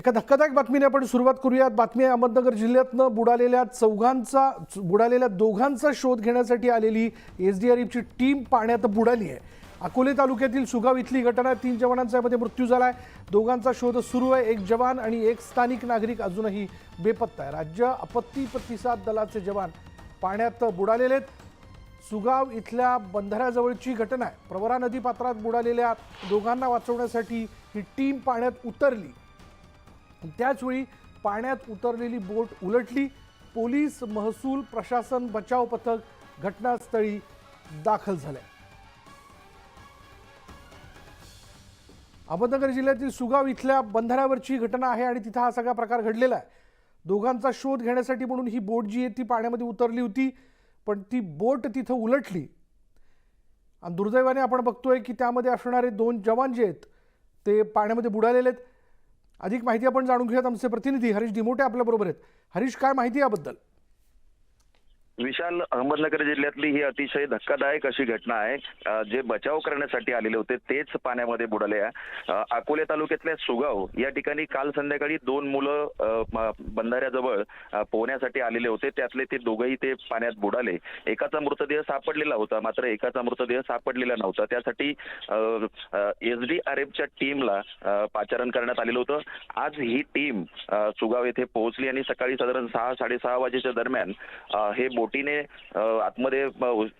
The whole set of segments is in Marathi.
एका धक्कादायक बातमीने आपण सुरुवात करूयात. बातमी आहे अहमदनगर जिल्ह्यातनं बुडालेल्या चौघांचा बुडालेल्या दोघांचा शोध घेण्यासाठी आलेली एस डी आर एफची टीम पाण्यात बुडाली आहे. अकोले तालुक्यातील सुगाव इथली घटना आहे. तीन जवानांचा यामध्ये मृत्यू झाला आहे दोघांचा शोध सुरू आहे. एक जवान आणि एक स्थानिक नागरिक अजूनही बेपत्ता आहे. राज्य आपत्ती प्रतिसाद दलाचे जवान पाण्यात बुडालेले आहेत. सुगाव इथल्या बंधाऱ्याजवळची घटना आहे. प्रवरा नदी पात्रात बुडालेल्या दोघांना वाचवण्यासाठी ही टीम पाण्यात उतरली. त्याचवेळी पाण्यात उतरलेली बोट उलटली. पोलीस महसूल प्रशासन बचाव पथक घटनास्थळी दाखल झाले. अहमदनगर जिल्ह्यातील सुगाव इथल्या बंधाऱ्यावरची घटना आहे आणि तिथं हा सगळा प्रकार घडलेला आहे. दोघांचा शोध घेण्यासाठी म्हणून ही बोट जी आहे ती पाण्यामध्ये उतरली होती पण ती बोट तिथं उलटली. आणि दुर्दैवाने आपण बघतोय की त्यामध्ये असणारे दोन जवान जे आहेत ते पाण्यामध्ये बुडालेले आहेत. अधिक माहिती आपण जाणून घेऊयात आमचे प्रतिनिधी हरीश दिमोटे आपल्याबरोबर आहेत. हरीश काय माहिती याबद्दल? विशाल अहमदनगर जिल्ह्यातली ही अतिशय धक्कादायक अशी घटना आहे. जे बचाव करण्यासाठी आलेले होते तेच पाण्यामध्ये बुडाले आहे. अकोले तालुक्यातल्या सुगाव या ठिकाणी काल संध्याकाळी दोन मुलं बंधाऱ्याजवळ पोहण्यासाठी आलेले होते. त्यातले ते दोघंही ते पाण्यात बुडाले. एकाचा मृतदेह सापडलेला होता मात्र एकाचा मृतदेह सापडलेला नव्हता. त्यासाठी एस डी आर एफच्या टीमला पाचारण करण्यात आलेलं होतं. आज ही टीम सुगाव येथे पोहोचली आणि सकाळी साधारण सहा साडेसहा वाजेच्या दरम्यान हे बोटीने आतमध्ये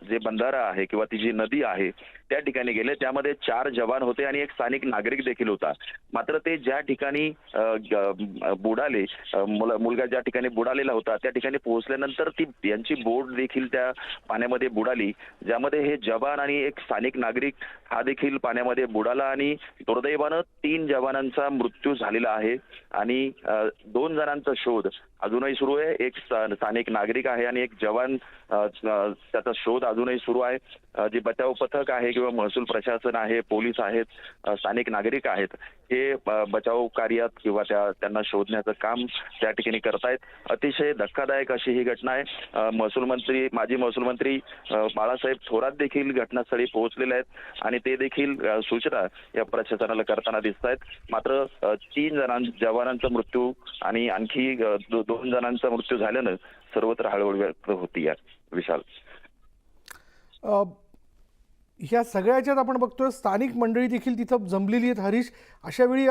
जे बंधारा आहे किंवा ती जी नदी आहे त्या ठिकाणी गेले. त्यामध्ये चार जवान होते आणि एक स्थानिक नागरिक देखील होता. मात्र ते ज्या ठिकाणी बुडाले मुल- मुलगा ज्या ठिकाणी बुडालेला होता त्या ठिकाणी पोहोचल्यानंतर ती यांची बोट देखील त्या पाण्यामध्ये बुडाली. ज्यामध्ये हे जवान आणि एक स्थानिक नागरिक हा देखील पाण्यामध्ये बुडाला आणि दुर्दैवानं तीन जवानांचा मृत्यू झालेला आहे. आणि दोन जणांचा शोध अजूनही सुरू आहे. एक स्थानिक नागरिक आहे आणि एक जवान त्याचा शोध अजूनही सुरू आहे. जे बचाव पथक आहे किंवा महसूल प्रशासन आहे पोलीस आहेत स्थानिक नागरिक आहेत हे बचाव कार्यात किंवा त्या त्यांना शोधण्याचं काम त्या ठिकाणी करतायत. अतिशय धक्कादायक अशी ही घटना आहे. महसूल मंत्री माजी महसूल मंत्री बाळासाहेब थोरात देखील घटनास्थळी पोहोचलेले आहेत आणि ते देखील सूचना या प्रशासनाला करताना दिसत आहेत मात्र तीन जणां जवानांचा मृत्यू आणि आणखी दोन जणांचा मृत्यू झाल्यानं सर्वत्र हळूहळू व्यक्त होती यार विशाल. ह्या सगळ्याच्यात आपण बघतोय स्थानिक मंडळी देखील तिथं जमलेली आहेत. हरीश अशा वेळी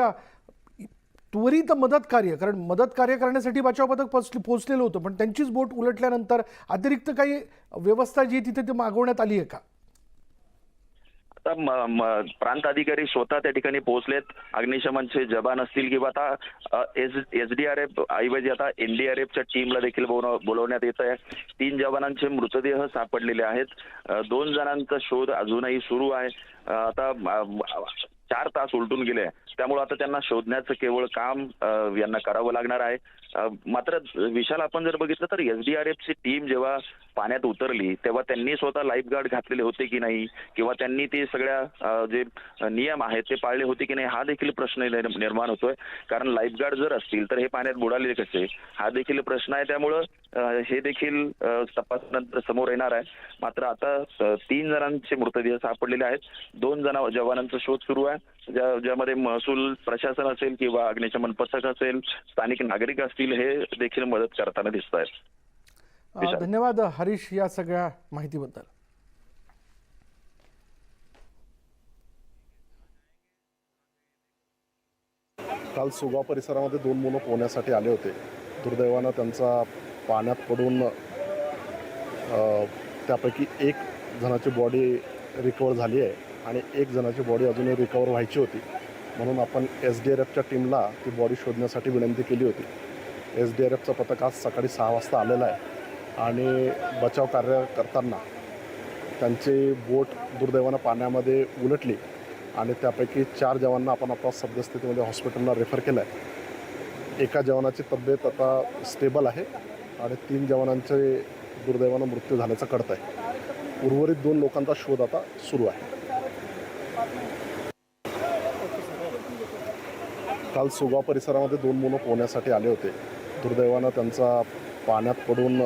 त्वरित मदत कार्य कारण मदत कार्य करण्यासाठी बचाव पथक पोचले- पोहोचलेलं होतं पण त्यांचीच बोट उलटल्यानंतर अतिरिक्त काही व्यवस्था जी तिथे ते मागवण्यात आली आहे का? आता प्रांत अधिकारी स्वतः त्या ठिकाणी पोहोचलेत. अग्निशमनचे जबान असतील किंवा आता S S D R F ऐवजी आता एनडीआरएफच्या टीमला देखील बोलवण्यात येत आहे तीन जवानांचे मृतदेह सापडलेले आहेत. दोन जणांचा शोध अजूनही सुरू आहे. आता चार तास उलटून गेले. त्यामुळे आता त्यांना शोधण्याचं केवळ काम यांना करावं लागणार आहे. मात्र विशाल आपण जर बघितलं तर एस डी आर टीम जेव्हा पाण्यात उतरली तेव्हा त्यांनी स्वतः लाईफ गार्ड घातलेले होते की नाही? किंवा त्यांनी ते सगळ्या जे नियम आहेत ते पाळले होते की नाही? हा देखील प्रश्न निर्माण होतोय. कारण लाईफ गार्ड जर असतील तर हे पाण्यात बुडाले कसे? हा देखील प्रश्न आहे. त्यामुळं हे देखील तपासानंतर समोर येणार आहे. मात्र आता तीन जणांचे मृतदेह सापडलेले आहेत. दोन जण जवानांचा शोध सुरू आहे. ज्या ज्यामध्ये महसूल प्रशासन असेल किंवा अग्निशमन पथक असेल स्थानिक नागरिक असतील हे देखील मदत करताना दिसत आहेत. धन्यवाद हरीश या सगळ्या माहितीबद्दल. काल सुगाव परिसरामध्ये दोन मुलं पोहण्यासाठी आले होते. दुर्दैवानं त्यांचा पाण्यात पडून त्यापैकी एक जणाची बॉडी रिकवर झाली आहे आणि एक जणाची बॉडी अजूनही रिकवर व्हायची होती. म्हणून आपण एस डी आर एफच्या टीमला ती बॉडी शोधण्यासाठी विनंती केली होती. एस डी आर एफचं पथक आज सकाळी सहा वाजता आलेलं आहे आणि बचाव कार्य करताना त्यांची बोट दुर्दैवानं पाण्यामध्ये उलटली आणि त्यापैकी चार जवानांना आपण आता सद्यस्थितीमध्ये हॉस्पिटलला रेफर केलं आहे एका जवानाची तब्येत आता स्टेबल आहे. आणि तीन जवानांचे दुर्दैवानं मृत्यू झाल्याचं कळत आहे उर्वरित दोन लोकांचा शोध आता सुरू आहे. काल सुगाव परिसरामध्ये दोन मुलं पोहण्यासाठी आले होते. दुर्दैवानं त्यांचा पाण्यात पडून